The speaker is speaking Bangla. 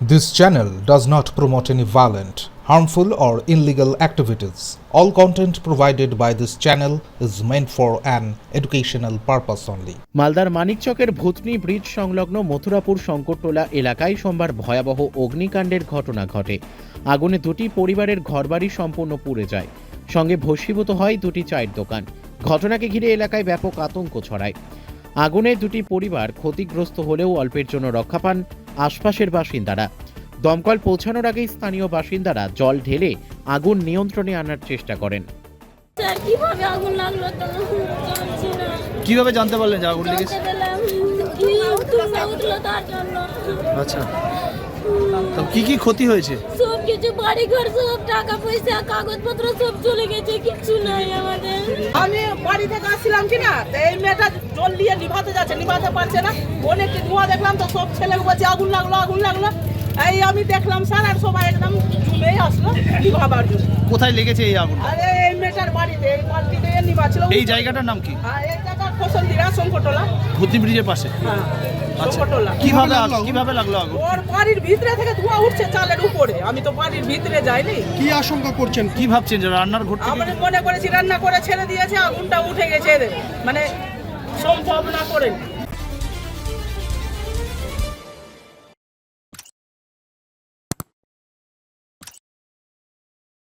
This channel does not promote any violent, harmful, or illegal activities. All content provided by this channel is meant for an educational purpose only. মালদার মানিকচকের ভূতনি ব্রিজ সংলগ্ন মথুরাপুর শঙ্করটোলা এলাকায় সোমবার ভয়াবহ অগ্নিকাণ্ডের ঘটনা ঘটে আগুনে দুটি পরিবারের ঘরবাড়ি সম্পূর্ণ পুড়ে যায় সঙ্গে ভস্মীভূত হয় দুটি চায়ের দোকান ঘটনাকে ঘিরে এলাকায় ব্যাপক আতঙ্ক ছড়ায় আগুনে দুটি পরিবার ক্ষতিগ্রস্ত হলেও অল্পের জন্য রক্ষা পান আশপাশের বাসিন্দারা। দমকল পৌঁছানোর আগেই স্থানীয় বাসিন্দারা জল ঢেলে আগুন নিয়ন্ত্রণে আনার চেষ্টা করেন। স্যার কীভাবে আগুন লাগল তো? জানছি না। কীভাবে জানতে পারলেন যে আগুন লেগেছে? আচ্ছা। তো কি কি ক্ষতি হয়েছে? সব কিছু বাড়ি ঘর সব টাকা পয়সা কাগজপত্র সব চলে গেছে কিছু নাই আমাদের। আমি বাড়ি থেকে আসছিলাম কি না তো এই মেয়েটা জল দিয়ে নিভাতে যাচ্ছে নিভাতে পারছে না। অনেক ধোঁয়া দেখলাম তো সব ছেলে বলছে আগুন লাগল আগুন লাগল। এই আমি দেখলাম স্যার আর সবাই একদম ঝুমেই আসলো নিভাবার জন্য। কোথায় লেগেছে এই আগুন আর এই- মেয়েটার বাড়িতে এই বাড়িতে নিভাছিল এই জায়গাটার নাম কি? এই জায়গা ফসলদিরা শঙ্করটোলা ভূতনি ব্রিজের পাশে। হ্যাঁ আচ্ছা কীভাবে কীভাবে লাগল আগুন? ওর বাড়ির ভিতরে থেকে ধোঁয়া উঠছে চালের উপরে। আমি তো বাড়ির ভিতরে যাইনি। কি আশঙ্কা করছেন? কি ভাবছেন যে রান্নার ঘর থেকে? আমরা মনে করেছি রান্না করে ছেড়ে দিয়েছে আগুনটা উঠে গেছে মানে সম্ভব না করেন।